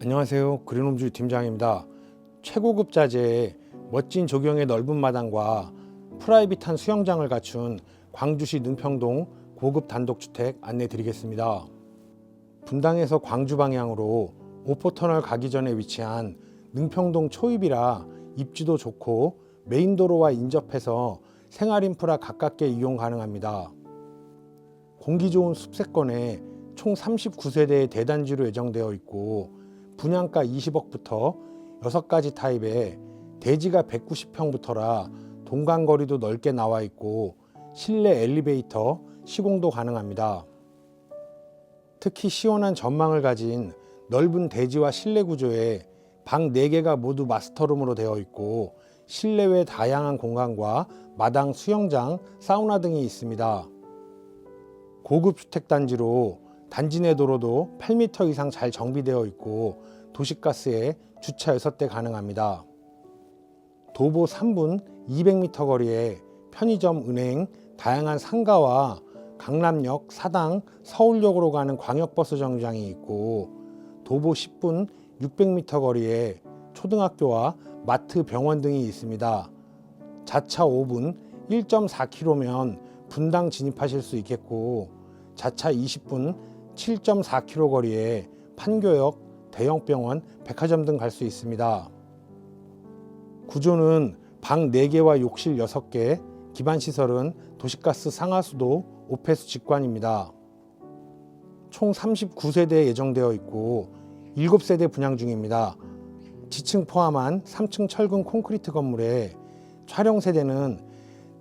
안녕하세요. 그린홈주 팀장입니다. 최고급 자재에 멋진 조경의 넓은 마당과 프라이빗한 수영장을 갖춘 광주시 능평동 고급 단독주택 안내 드리겠습니다. 분당에서 광주 방향으로 오포터널 가기 전에 위치한 능평동 초입이라 입지도 좋고 메인도로와 인접해서 생활인프라 가깝게 이용 가능합니다. 공기 좋은 숲세권에 총 39세대의 대단지로 예정되어 있고 분양가 20억부터 6가지 타입에 대지가 190평부터라 동간거리도 넓게 나와 있고 실내 엘리베이터 시공도 가능합니다. 특히 시원한 전망을 가진 넓은 대지와 실내 구조에 방 4개가 모두 마스터룸으로 되어 있고 실내외 다양한 공간과 마당, 수영장, 사우나 등이 있습니다. 고급 주택단지로 단지 내 도로도 8m 이상 잘 정비되어 있고 도시가스에 주차 6대 가능합니다. 도보 3분 200m 거리에 편의점, 은행, 다양한 상가와 강남역, 사당, 서울역으로 가는 광역버스 정류장이 있고 도보 10분 600m 거리에 초등학교와 마트, 병원 등이 있습니다. 자차 5분 1.4km면 분당 진입하실 수 있겠고 자차 20분 7.4km 거리에 판교역, 대형병원, 백화점 등 갈 수 있습니다. 구조는 방 4개와 욕실 6개, 기반 시설은 도시가스 상하수도, 오페수 직관입니다. 총 39세대 예정되어 있고 7세대 분양 중입니다. 지층 포함한 3층 철근 콘크리트 건물에 촬영 세대는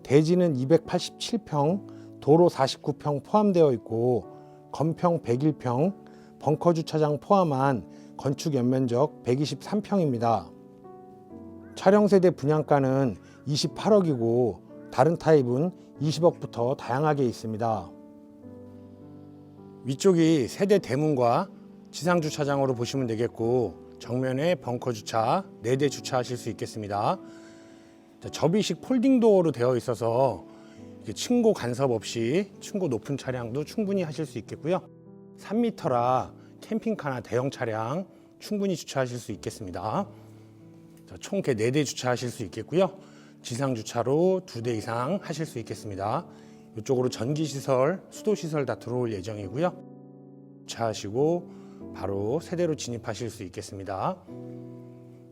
대지는 287평, 도로 49평 포함되어 있고 건평 101평, 벙커 주차장 포함한 건축 연면적 123평입니다. 촬영 세대 분양가는 28억이고 다른 타입은 20억부터 다양하게 있습니다. 위쪽이 세대 대문과 지상 주차장으로 보시면 되겠고 정면에 벙커 주차 4대 주차하실 수 있겠습니다. 자, 접이식 폴딩 도어로 되어 있어서 층고 간섭 없이 층고 높은 차량도 충분히 하실 수 있겠고요. 3m라 캠핑카나 대형 차량 충분히 주차하실 수 있겠습니다. 자, 총 이렇게 4대 주차하실 수 있겠고요. 지상 주차로 2대 이상 하실 수 있겠습니다. 이쪽으로 전기 시설, 수도 시설 다 들어올 예정이고요. 주차하시고 바로 세대로 진입하실 수 있겠습니다.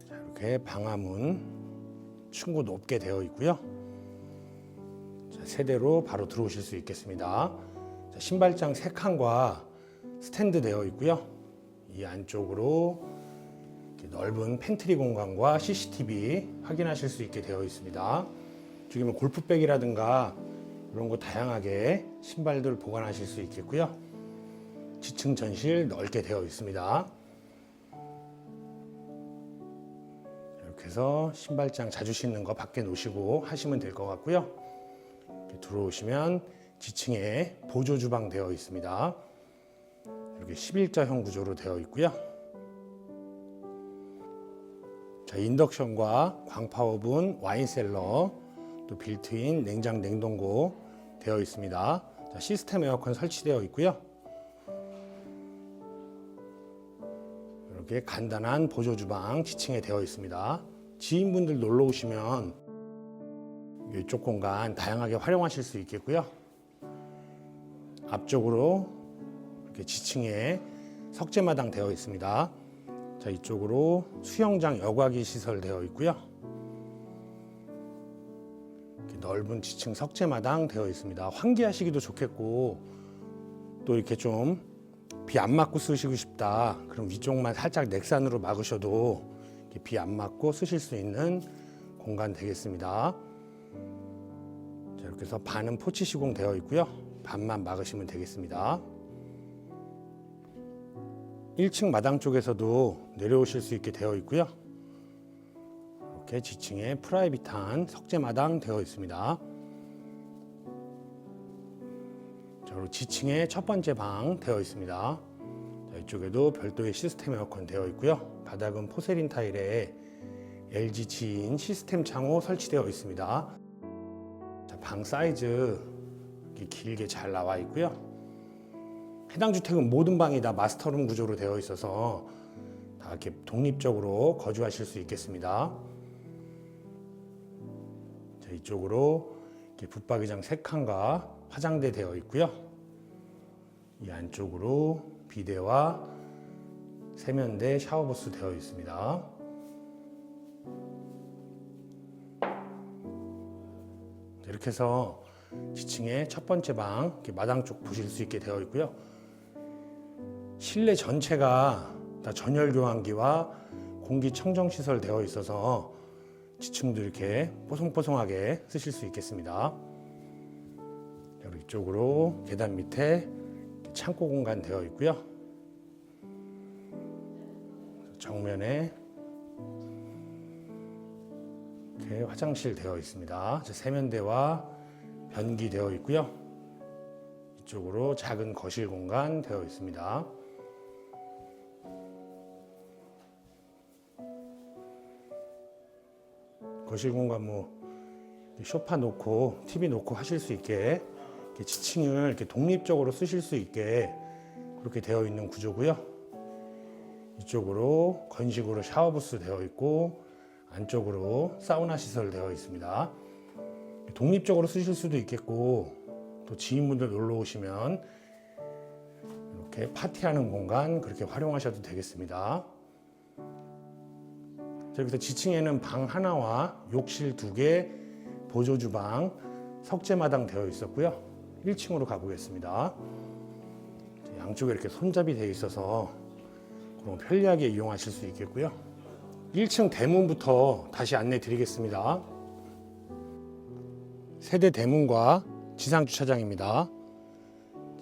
자, 이렇게 방화문 층고 높게 되어 있고요. 자, 세대로 바로 들어오실 수 있겠습니다. 자, 신발장 3칸과 스탠드 되어 있고요. 이 안쪽으로 넓은 팬트리 공간과 CCTV 확인하실 수 있게 되어 있습니다. 뭐 골프백이라든가 이런 거 다양하게 신발들 보관하실 수 있겠고요. 지층 전실 넓게 되어 있습니다. 이렇게 해서 신발장 자주 신는 거 밖에 놓으시고 하시면 될 것 같고요. 들어오시면 지층에 보조 주방 되어 있습니다. 이렇게 11자형 구조로 되어 있고요. 자, 인덕션과 광파오븐, 와인셀러, 또 빌트인 냉장 냉동고 되어 있습니다. 자, 시스템 에어컨 설치되어 있고요. 이렇게 간단한 보조 주방 지층에 되어 있습니다. 지인분들 놀러 오시면 이쪽 공간 다양하게 활용하실 수 있겠고요. 앞쪽으로 이렇게 지층에 석재마당 되어 있습니다. 자, 이쪽으로 수영장 여과기 시설 되어 있고요. 넓은 지층 석재마당 되어 있습니다. 환기하시기도 좋겠고 또 이렇게 좀 비 안 맞고 쓰시고 싶다. 그럼 위쪽만 살짝 넥산으로 막으셔도 비 안 맞고 쓰실 수 있는 공간 되겠습니다. 자, 이렇게 해서 반은 포치 시공 되어 있고요. 반만 막으시면 되겠습니다. 1층 마당 쪽에서도 내려오실 수 있게 되어 있고요. 이렇게 지층에 프라이빗한 석재 마당 되어 있습니다. 자, 그리고 지층에 첫 번째 방 되어 있습니다. 자, 이쪽에도 별도의 시스템 에어컨 되어 있고요. 바닥은 포세린 타일에 LG 지인 시스템 창호 설치되어 있습니다. 자, 방 사이즈 길게 잘 나와 있고요. 해당 주택은 모든 방이 다 마스터룸 구조로 되어 있어서 다 이렇게 독립적으로 거주하실 수 있겠습니다. 자, 이쪽으로 이렇게 붙박이장 세 칸과 화장대 되어 있고요. 이 안쪽으로 비데와 세면대 샤워부스 되어 있습니다. 이렇게 해서 지층의 첫 번째 방 마당 쪽 보실 수 있게 되어 있고요. 실내 전체가 다 전열 교환기와 공기 청정 시설 되어 있어서 지층도 이렇게 뽀송뽀송하게 쓰실 수 있겠습니다. 이쪽으로 계단 밑에 창고 공간 되어 있고요. 정면에 이렇게 화장실 되어 있습니다. 자, 세면대와 변기 되어 있고요. 이쪽으로 작은 거실 공간 되어 있습니다. 거실 공간 뭐 소파 놓고 TV 놓고 하실 수 있게 이렇게 지층을 이렇게 독립적으로 쓰실 수 있게 그렇게 되어 있는 구조고요. 이쪽으로 건식으로 샤워부스 되어 있고 안쪽으로 사우나 시설 되어 있습니다. 독립적으로 쓰실 수도 있겠고 또 지인분들 놀러 오시면 이렇게 파티하는 공간 그렇게 활용하셔도 되겠습니다. 자, 여기서 지층에는 방 하나와 욕실 두 개, 보조 주방, 석재 마당 되어 있었고요. 1층으로 가보겠습니다. 양쪽에 이렇게 손잡이 되어 있어서 그럼 편리하게 이용하실 수 있겠고요. 1층 대문부터 다시 안내 드리겠습니다. 세대 대문과 지상 주차장입니다.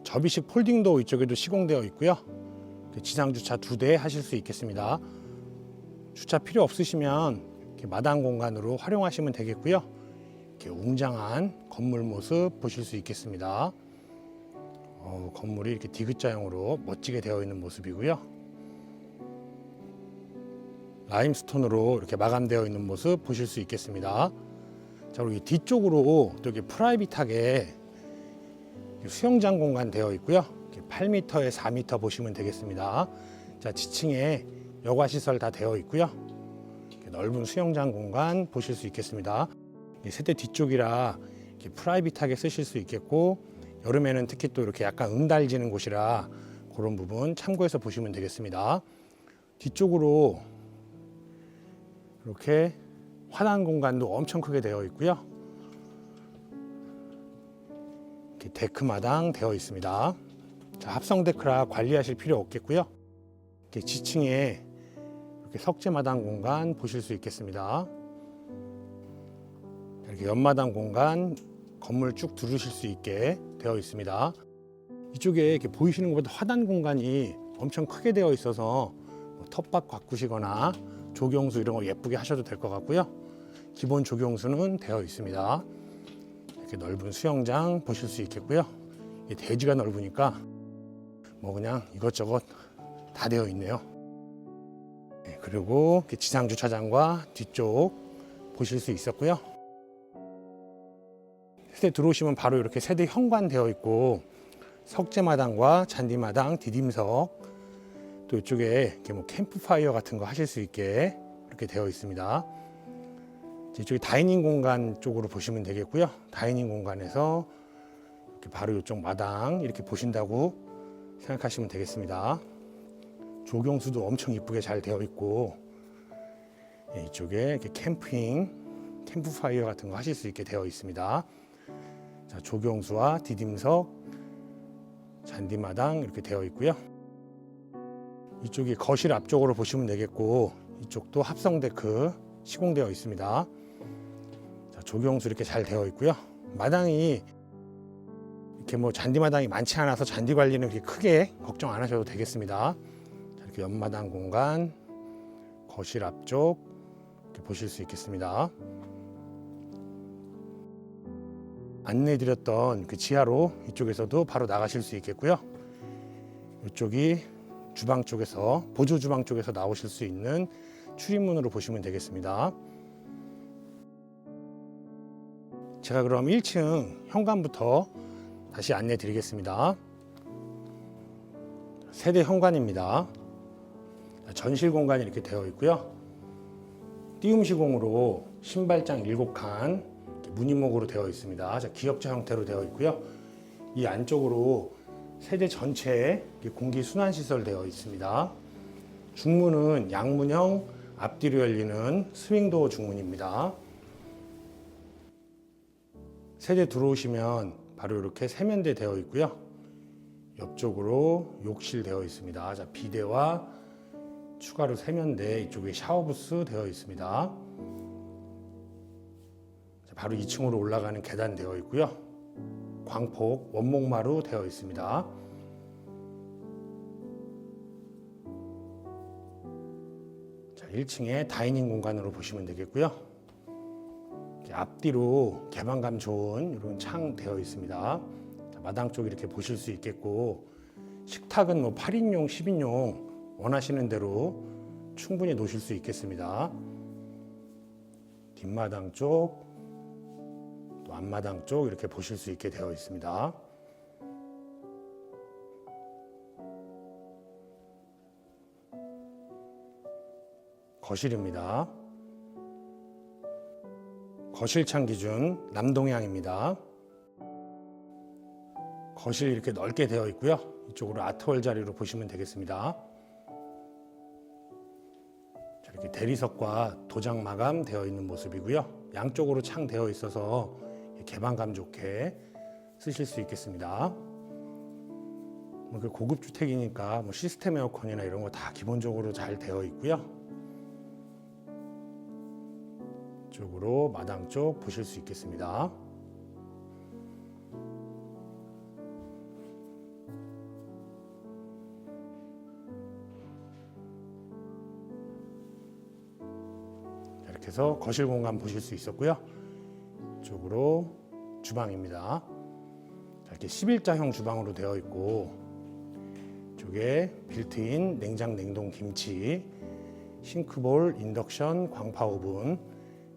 접이식 폴딩도어 이쪽에도 시공되어 있고요. 지상 주차 두 대 하실 수 있겠습니다. 주차 필요 없으시면 마당 공간으로 활용하시면 되겠고요. 이렇게 웅장한 건물 모습 보실 수 있겠습니다. 어, 건물이 이렇게 디귿자형으로 멋지게 되어 있는 모습이고요. 라임스톤으로 이렇게 마감되어 있는 모습 보실 수 있겠습니다. 자, 그리고 이 뒤쪽으로 또 이렇게 프라이빗하게 수영장 공간 되어 있고요. 8m에 4m 보시면 되겠습니다. 자, 지층에 여가 시설 다 되어 있고요. 넓은 수영장 공간 보실 수 있겠습니다. 세대 뒤쪽이라 프라이빗하게 쓰실 수 있겠고 여름에는 특히 또 이렇게 약간 응달지는 곳이라 그런 부분 참고해서 보시면 되겠습니다. 뒤쪽으로 이렇게 화단 공간도 엄청 크게 되어 있고요. 이렇게 데크 마당 되어 있습니다. 자, 합성 데크라 관리하실 필요 없겠고요. 이렇게 지층에 이렇게 석재 마당 공간 보실 수 있겠습니다. 이렇게 연마당 공간 건물 쭉 두르실 수 있게 되어 있습니다. 이쪽에 이렇게 보이시는 것보다 화단 공간이 엄청 크게 되어 있어서 뭐 텃밭 가꾸시거나 조경수 이런 거 예쁘게 하셔도 될 것 같고요. 기본 조경수는 되어 있습니다. 이렇게 넓은 수영장 보실 수 있겠고요. 이 대지가 넓으니까 뭐 그냥 이것저것 다 되어 있네요. 네, 그리고 지상 주차장과 뒤쪽 보실 수 있었고요. 세대 들어오시면 바로 이렇게 세대 현관 되어 있고 석재마당과 잔디마당, 디딤석 또 이쪽에 이렇게 뭐 캠프파이어 같은 거 하실 수 있게 이렇게 되어 있습니다. 이쪽이 다이닝 공간 쪽으로 보시면 되겠고요. 다이닝 공간에서 이렇게 바로 이쪽 마당 이렇게 보신다고 생각하시면 되겠습니다. 조경수도 엄청 이쁘게 잘 되어 있고 예, 이쪽에 이렇게 캠핑, 캠프파이어 같은 거 하실 수 있게 되어 있습니다. 자, 조경수와 디딤석, 잔디마당 이렇게 되어 있고요. 이쪽이 거실 앞쪽으로 보시면 되겠고 이쪽도 합성 데크 시공되어 있습니다. 자, 조경수 이렇게 잘 되어 있고요. 마당이 이렇게 뭐 잔디 마당이 많지 않아서 잔디 관리는 그렇게 크게 걱정 안 하셔도 되겠습니다. 자, 이렇게 옆마당 공간, 거실 앞쪽 이렇게 보실 수 있겠습니다. 안내드렸던 그 지하로 이쪽에서도 바로 나가실 수 있겠고요. 이쪽이 주방 쪽에서 보조 주방 쪽에서 나오실 수 있는 출입문으로 보시면 되겠습니다. 제가 그럼 1층 현관부터 다시 안내 드리겠습니다. 세대 현관입니다. 자, 전실 공간이 이렇게 되어 있고요. 띄움 시공으로 신발장 7칸 무늬목으로 되어 있습니다. 자, 기역자 형태로 되어 있고요. 이 안쪽으로 세대 전체에 공기 순환 시설 되어 있습니다. 중문은 양문형 앞뒤로 열리는 스윙도어 중문입니다. 세대 들어오시면 바로 이렇게 세면대 되어 있고요. 옆쪽으로 욕실 되어 있습니다. 자, 비대와 추가로 세면대 이쪽에 샤워부스 되어 있습니다. 자, 바로 2층으로 올라가는 계단 되어 있고요. 광폭 원목마루 되어 있습니다. 자, 1층에 다이닝 공간으로 보시면 되겠고요. 앞뒤로 개방감 좋은 이런 창 되어 있습니다. 자, 마당 쪽 이렇게 보실 수 있겠고 식탁은 뭐 8인용, 10인용 원하시는 대로 충분히 놓으실 수 있겠습니다. 뒷마당 쪽, 또 앞마당 쪽 이렇게 보실 수 있게 되어 있습니다. 거실입니다. 거실창 기준 남동향입니다. 거실 이렇게 넓게 되어 있고요. 이쪽으로 아트월 자리로 보시면 되겠습니다. 자, 이렇게 대리석과 도장 마감 되어 있는 모습이고요. 양쪽으로 창 되어 있어서 개방감 좋게 쓰실 수 있겠습니다. 뭐그 고급 주택이니까 뭐 시스템 에어컨이나 이런 거 다 기본적으로 잘 되어 있고요. 쪽으로 마당 쪽 보실 수 있겠습니다. 자, 이렇게 해서 거실 공간 보실 수 있었고요. 쪽으로 주방입니다. 자, 이렇게 11자형 주방으로 되어 있고 쪽에 빌트인 냉장 냉동 김치, 싱크볼, 인덕션, 광파 오븐,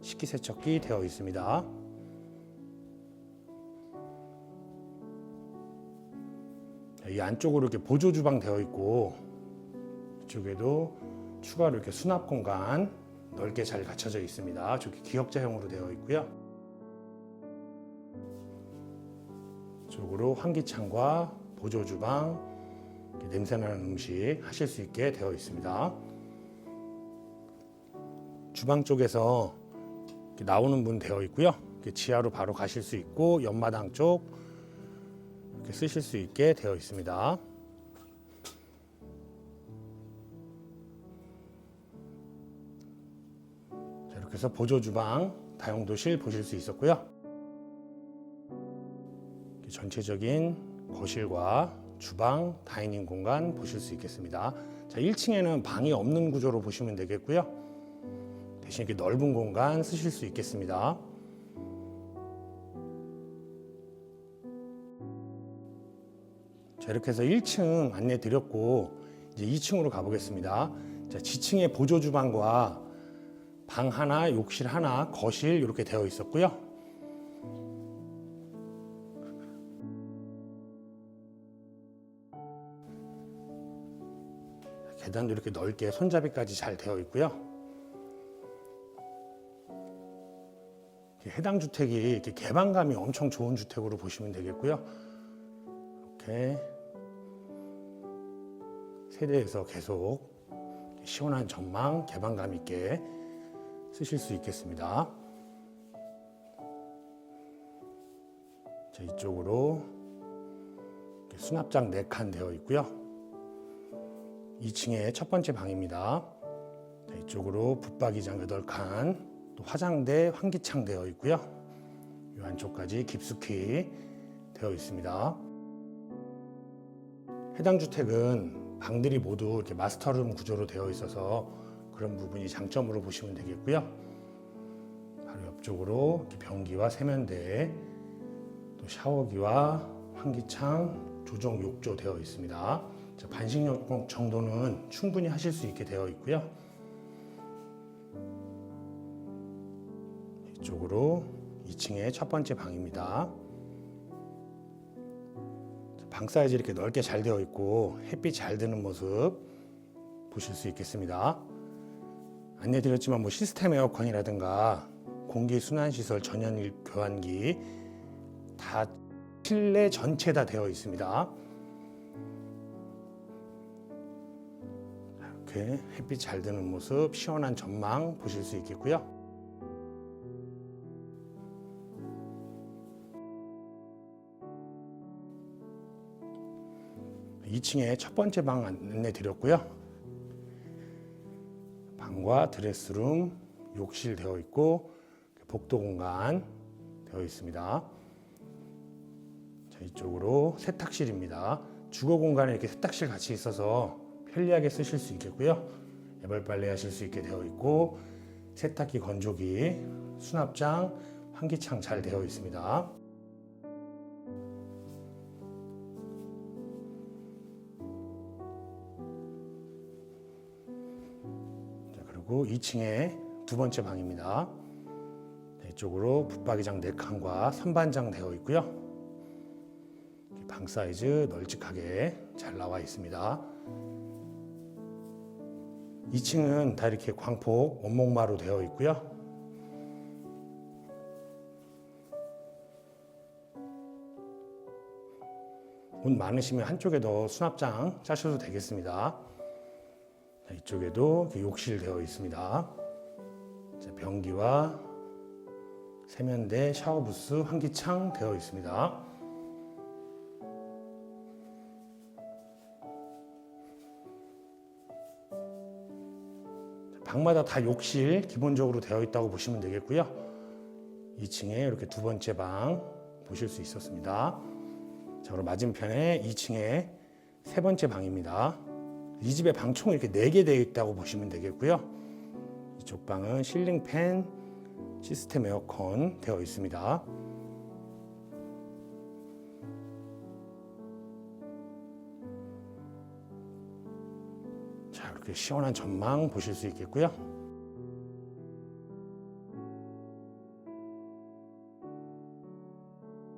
식기세척기 되어 있습니다. 자, 이 안쪽으로 이렇게 보조 주방 되어 있고 이쪽에도 추가로 이렇게 수납 공간 넓게 잘 갖춰져 있습니다. 저기 기역자형으로 되어 있고요. 쪽으로 환기창과 보조 주방, 냄새나는 음식 하실 수 있게 되어 있습니다. 주방 쪽에서 나오는 문 되어 있고요. 지하로 바로 가실 수 있고 옆마당 쪽 이렇게 쓰실 수 있게 되어 있습니다. 자, 이렇게 해서 보조 주방, 다용도실 보실 수 있었고요. 전체적인 거실과 주방, 다이닝 공간 보실 수 있겠습니다. 자, 1층에는 방이 없는 구조로 보시면 되겠고요. 대신 이렇게 넓은 공간 쓰실 수 있겠습니다. 자, 이렇게 해서 1층 안내 드렸고 이제 2층으로 가보겠습니다. 자, 지층에 보조 주방과 방 하나, 욕실 하나, 거실 이렇게 되어 있었고요. 계단도 이렇게 넓게 손잡이까지 잘 되어 있고요. 해당 주택이 이렇게 개방감이 엄청 좋은 주택으로 보시면 되겠고요. 이렇게 세대에서 계속 시원한 전망, 개방감 있게 쓰실 수 있겠습니다. 자, 이쪽으로 수납장 4칸 되어 있고요. 2층에 첫 번째 방입니다. 자, 이쪽으로 붙박이장 8칸, 또 화장대, 환기창 되어 있고요. 이 안쪽까지 깊숙이 되어 있습니다. 해당 주택은 방들이 모두 이렇게 마스터룸 구조로 되어 있어서 그런 부분이 장점으로 보시면 되겠고요. 바로 옆쪽으로 변기와 세면대, 또 샤워기와 환기창, 조정 욕조 되어 있습니다. 자, 반식욕 정도는 충분히 하실 수 있게 되어 있고요. 이쪽으로 2층의 첫 번째 방입니다. 방 사이즈 이렇게 넓게 잘 되어 있고 햇빛 잘 드는 모습 보실 수 있겠습니다. 안내드렸지만 뭐 시스템 에어컨이라든가 공기 순환 시설 전연일 교환기 다 실내 전체 다 되어 있습니다. 이렇게 햇빛 잘 드는 모습, 시원한 전망 보실 수 있겠고요. 2층에 첫 번째 방 안내 드렸고요. 방과 드레스룸, 욕실 되어 있고 복도 공간 되어 있습니다. 자, 이쪽으로 세탁실입니다. 주거 공간에 이렇게 세탁실 같이 있어서 편리하게 쓰실 수 있겠고요. 애벌 빨래 하실 수 있게 되어 있고 세탁기, 건조기, 수납장, 환기창 잘 되어 있습니다. 자, 그리고 2층에 두 번째 방입니다. 네, 이쪽으로 붙박이장 4칸과 선반장 되어 있고요. 방 사이즈 널찍하게 잘 나와 있습니다. 2층은 다 이렇게 광폭 원목마루 되어 있고요. 돈 많으시면 한쪽에 더 수납장 짜셔도 되겠습니다. 자, 이쪽에도 욕실 되어 있습니다. 자, 변기와 세면대, 샤워 부스, 환기창 되어 있습니다. 방마다 다 욕실 기본적으로 되어 있다고 보시면 되겠고요. 2층에 이렇게 두 번째 방 보실 수 있었습니다. 자, 그럼 맞은편에 2층에 세 번째 방입니다. 이 집에 방총이 이렇게 네 개 되어 있다고 보시면 되겠고요. 이쪽 방은 실링 팬, 시스템 에어컨 되어 있습니다. 자, 이렇게 시원한 전망 보실 수 있겠고요.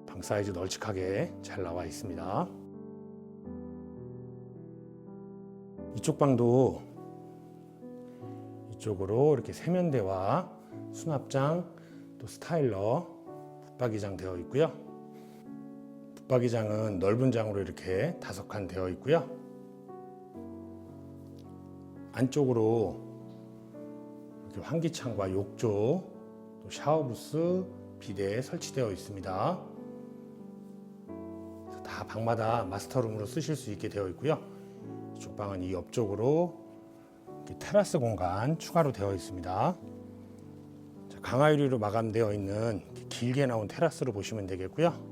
방 사이즈 널찍하게 잘 나와 있습니다. 이쪽 방도 이쪽으로 이렇게 세면대와 수납장 또 스타일러 붙박이장 되어 있고요. 붙박이장은 넓은 장으로 이렇게 다섯 칸 되어 있고요. 안쪽으로 이렇게 환기창과 욕조 또 샤워부스 비대 설치되어 있습니다. 다 방마다 마스터룸으로 쓰실 수 있게 되어 있고요. 이쪽 방은 이 옆쪽으로 테라스 공간 추가로 되어 있습니다. 자, 강화 유리로 마감되어 있는 길게 나온 테라스로 보시면 되겠고요.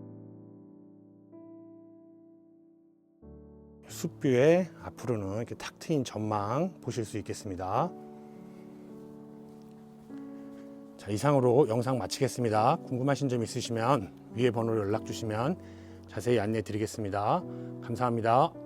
숲뷰에 앞으로는 이렇게 탁 트인 전망 보실 수 있겠습니다. 자, 이상으로 영상 마치겠습니다. 궁금하신 점 있으시면 위에 번호로 연락 주시면 자세히 안내 드리겠습니다. 감사합니다.